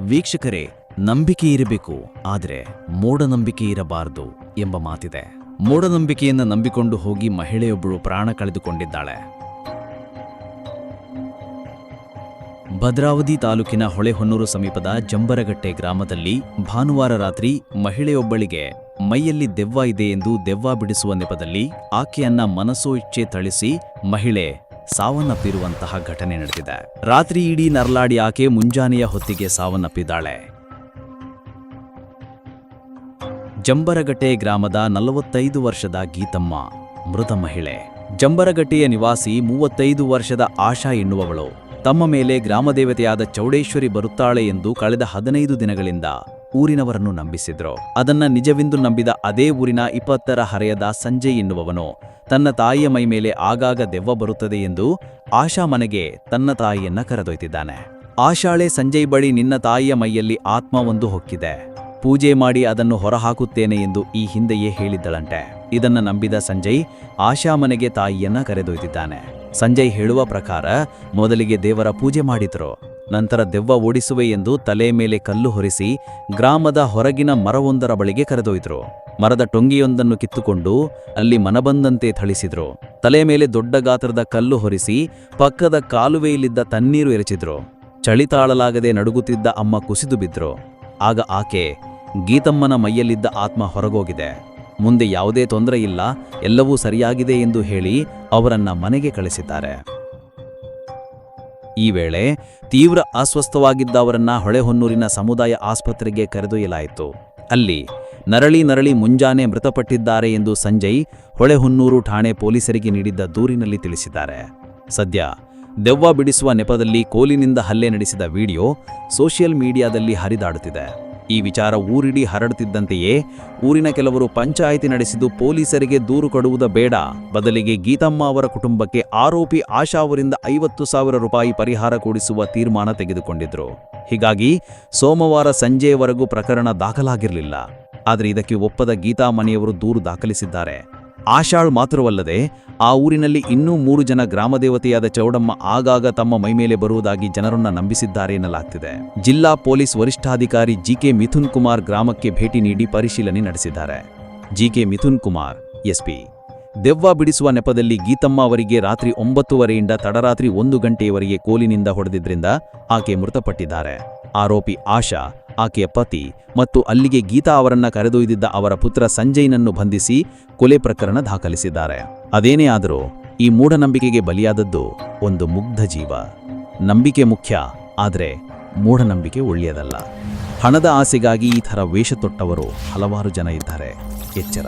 ವೀಕ್ಷಕರೇ, ನಂಬಿಕೆ ಇರಬೇಕು, ಆದರೆ ಮೂಢನಂಬಿಕೆ ಇರಬಾರದು ಎಂಬ ಮಾತಿದೆ. ಮೂಢನಂಬಿಕೆಯನ್ನು ನಂಬಿಕೊಂಡು ಹೋಗಿ ಮಹಿಳೆಯೊಬ್ಬಳು ಪ್ರಾಣ ಕಳೆದುಕೊಂಡಿದ್ದಾಳೆ. ಭದ್ರಾವತಿ ತಾಲೂಕಿನ ಹೊಳೆಹೊನ್ನೂರು ಸಮೀಪದ ಜಂಬರಗಟ್ಟೆ ಗ್ರಾಮದಲ್ಲಿ ಭಾನುವಾರ ರಾತ್ರಿ ಮಹಿಳೆಯೊಬ್ಬಳಿಗೆ ಮೈಯಲ್ಲಿ ದೆವ್ವ ಇದೆ ಎಂದು ದೆವ್ವ ಬಿಡಿಸುವ ನೆಪದಲ್ಲಿ ಆಕೆಯನ್ನ ಮನಸೋ ಇಚ್ಛೆ ಥಳಿಸಿ ಮಹಿಳೆ ಸಾವನ್ನಪ್ಪಿರುವಂತಹ ಘಟನೆ ನಡೆದಿದೆ. ರಾತ್ರಿ ಇಡೀ ನರಳಾಡಿ ಆಕೆ ಮುಂಜಾನೆಯ ಹೊತ್ತಿಗೆ ಸಾವನ್ನಪ್ಪಿದ್ದಾಳೆ. ಜಂಬರಗಟ್ಟೆ ಗ್ರಾಮದ ನಲವತ್ತೈದು ವರ್ಷದ ಗೀತಮ್ಮ, ಮೃತ ಮಹಿಳೆ. ಜಂಬರಗಟ್ಟೆಯ ನಿವಾಸಿ ಮೂವತ್ತೈದು ವರ್ಷದ ಆಶಾ ಎನ್ನುವವಳು. ತಮ್ಮ ಮೇಲೆ ಗ್ರಾಮದೇವತೆಯಾದ ಚೌಡೇಶ್ವರಿ ಬರುತ್ತಾಳೆ ಎಂದು ಕಳೆದ ಹದಿನೈದು ದಿನಗಳಿಂದ ಊರಿನವರನ್ನು ನಂಬಿಸಿದ್ರು? ಅದನ್ನ ನಿಜವೆಂದು ನಂಬಿದ ಅದೇ ಊರಿನ ಇಪ್ಪತ್ತರ ಹರೆಯದ ಸಂಜಯ್ ಎನ್ನುವವನು ತನ್ನ ತಾಯಿಯ ಮೈ ಮೇಲೆ ಆಗಾಗ ದೆವ್ವ ಬರುತ್ತದೆ ಎಂದು ಆಶಾ ಮನೆಗೆ ತನ್ನ ತಾಯಿಯನ್ನ ಕರೆದೊಯ್ತಿದ್ದಾನೆ. ಆಶಾಳೆ ಸಂಜಯ್ ಬಳಿ ನಿನ್ನ ತಾಯಿಯ ಮೈಯಲ್ಲಿ ಆತ್ಮ ಒಂದು ಹೊಕ್ಕಿದೆ. ಪೂಜೆ ಮಾಡಿ ಅದನ್ನು ಹೊರಹಾಕುತ್ತೇನೆ ಎಂದು ಈ ಹಿಂದೆಯೇ ಹೇಳಿದ್ದಳಂಟೆ ಇದನ್ನ ನಂಬಿದ ಸಂಜಯ್ ಆಶಾ ಮನೆಗೆ ತಾಯಿಯನ್ನ ಕರೆದೊಯ್ದಿದ್ದಾನೆ. ಸಂಜಯ್ ಹೇಳುವ ಪ್ರಕಾರ ಮೊದಲಿಗೆ ದೇವರ ಪೂಜೆ ಮಾಡಿದ್ರು. ನಂತರ ದೆವ್ವ ಓಡಿಸುವೆ ಎಂದು ತಲೆ ಮೇಲೆ ಕಲ್ಲು ಹೊರಿಸಿ ಗ್ರಾಮದ ಹೊರಗಿನ ಮರವೊಂದರ ಬಳಿಗೆ ಕರೆದೊಯ್ದರು. ಮರದ ಟೊಂಗಿಯೊಂದನ್ನು ಕಿತ್ತುಕೊಂಡು ಅಲ್ಲಿ ಮನಬಂದಂತೆ ಥಳಿಸಿದ್ರು. ತಲೆ ಮೇಲೆ ದೊಡ್ಡ ಗಾತ್ರದ ಕಲ್ಲು ಹೊರಿಸಿ ಪಕ್ಕದ ಕಾಲುವೆಯಲ್ಲಿದ್ದ ತಣ್ಣೀರು ಎರಚಿದ್ರು. ಚಳಿ ತಾಳಲಾಗದೆ ನಡುಗುತ್ತಿದ್ದ ಅಮ್ಮ ಕುಸಿದು ಬಿದ್ರು. ಆಗ ಆಕೆ ಗೀತಮ್ಮನ ಮೈಯಲ್ಲಿದ್ದ ಆತ್ಮ ಹೊರಗೋಗಿದೆ. ಮುಂದೆ ಯಾವುದೇ ತೊಂದರೆ ಇಲ್ಲ, ಎಲ್ಲವೂ ಸರಿಯಾಗಿದೆ ಎಂದು ಹೇಳಿ ಅವರನ್ನ ಮನೆಗೆ ಕಳಿಸಿದ್ದಾರೆ. ಈ ವೇಳೆ ತೀವ್ರ ಅಸ್ವಸ್ಥವಾಗಿದ್ದ ಅವರನ್ನ ಹೊಳೆಹೊನ್ನೂರಿನ ಸಮುದಾಯ ಆಸ್ಪತ್ರೆಗೆ ಕರೆದೊಯ್ಯಲಾಯಿತು. ಅಲ್ಲಿ ನರಳಿ ನರಳಿ ಮುಂಜಾನೆ ಮೃತಪಟ್ಟಿದ್ದಾರೆ ಎಂದು ಸಂಜಯ್ ಹೊಳೆಹೊನ್ನೂರು ಠಾಣೆ ಪೊಲೀಸರಿಗೆ ನೀಡಿದ್ದ ದೂರಿನಲ್ಲಿ ತಿಳಿಸಿದ್ದಾರೆ. ಸದ್ಯ ದೆವ್ವ ಬಿಡಿಸುವ ನೆಪದಲ್ಲಿ ಕೋಲಿನಿಂದ ಹಲ್ಲೆ ನಡೆಸಿದ ವಿಡಿಯೋ ಸೋಷಿಯಲ್ ಮೀಡಿಯಾದಲ್ಲಿ ಹರಿದಾಡುತ್ತಿದೆ. ಈ ವಿಚಾರ ಊರಿಡಿ ಹರಡುತ್ತಿದ್ದಂತೆಯೇ ಊರಿನ ಕೆಲವರು ಪಂಚಾಯಿತಿ ನಡೆಸಿದ್ದು ಪೊಲೀಸರಿಗೆ ದೂರು ಕೊಡುವುದ ಬೇಡ. ಬದಲಿಗೆ ಗೀತಮ್ಮ ಅವರ ಕುಟುಂಬಕ್ಕೆ ಆರೋಪಿ ಆಶಾ ಅವರಿಂದ ಐವತ್ತು ಸಾವಿರ ರೂಪಾಯಿ ಪರಿಹಾರ ಕೊಡಿಸುವ ತೀರ್ಮಾನ ತೆಗೆದುಕೊಂಡಿದ್ರು. ಹೀಗಾಗಿ ಸೋಮವಾರ ಸಂಜೆಯವರೆಗೂ ಪ್ರಕರಣ ದಾಖಲಾಗಿರಲಿಲ್ಲ. ಆದರೆ ಇದಕ್ಕೆ ಒಪ್ಪದ ಗೀತಾ ಮನೆಯವರು ದೂರು ದಾಖಲಿಸಿದ್ದಾರೆ. ಆಶಾಳ್ ಮಾತ್ರವಲ್ಲದೆ ಆ ಊರಿನಲ್ಲಿ ಇನ್ನೂ ಮೂರು ಜನ ಗ್ರಾಮದೇವತೆಯಾದ ಚೌಡಮ್ಮ ಆಗಾಗ ತಮ್ಮ ಮೈಮೇಲೆ ಬರುವುದಾಗಿ ಜನರನ್ನ ನಂಬಿಸಿದ್ದಾರೆ ಎನ್ನಲಾಗ್ತಿದೆ. ಜಿಲ್ಲಾ ಪೊಲೀಸ್ ವರಿಷ್ಠಾಧಿಕಾರಿ ಜಿಕೆ ಮಿಥುನ್ ಕುಮಾರ್ ಗ್ರಾಮಕ್ಕೆ ಭೇಟಿ ನೀಡಿ ಪರಿಶೀಲನೆ ನಡೆಸಿದ್ದಾರೆ. G K Mithun Kumar, SP. ದೆವ್ವ ಬಿಡಿಸುವ ನೆಪದಲ್ಲಿ ಗೀತಮ್ಮ ಅವರಿಗೆ ರಾತ್ರಿ ಒಂಬತ್ತುವರೆಯಿಂದ ತಡರಾತ್ರಿ ಒಂದು ಗಂಟೆಯವರೆಗೆ ಕೋಲಿನಿಂದ ಹೊಡೆದಿದ್ದರಿಂದ ಆಕೆ ಮೃತಪಟ್ಟಿದ್ದಾರೆ. ಆರೋಪಿ ಆಶಾ ಆಕೆಯ ಪತಿ ಮತ್ತು ಅಲ್ಲಿಗೆ ಗೀತಾ ಅವರನ್ನ ಕರೆದೊಯ್ದಿದ್ದ ಅವರ ಪುತ್ರ ಸಂಜಯ್ನನ್ನು ಬಂಧಿಸಿ ಕೊಲೆ ಪ್ರಕರಣ ದಾಖಲಿಸಿದ್ದಾರೆ. ಅದೇನೇ ಆದರೂ ಈ ಮೂಢನಂಬಿಕೆಗೆ ಬಲಿಯಾದದ್ದು ಒಂದು ಮುಗ್ಧ ಜೀವ. ನಂಬಿಕೆ ಮುಖ್ಯ, ಆದರೆ ಮೂಢನಂಬಿಕೆ ಒಳ್ಳೆಯದಲ್ಲ. ಹಣದ ಆಸೆಗಾಗಿ ಈ ಥರ ವೇಷ ತೊಟ್ಟವರು ಹಲವಾರು ಜನ ಇದ್ದಾರೆ. ಎಚ್ಚರ.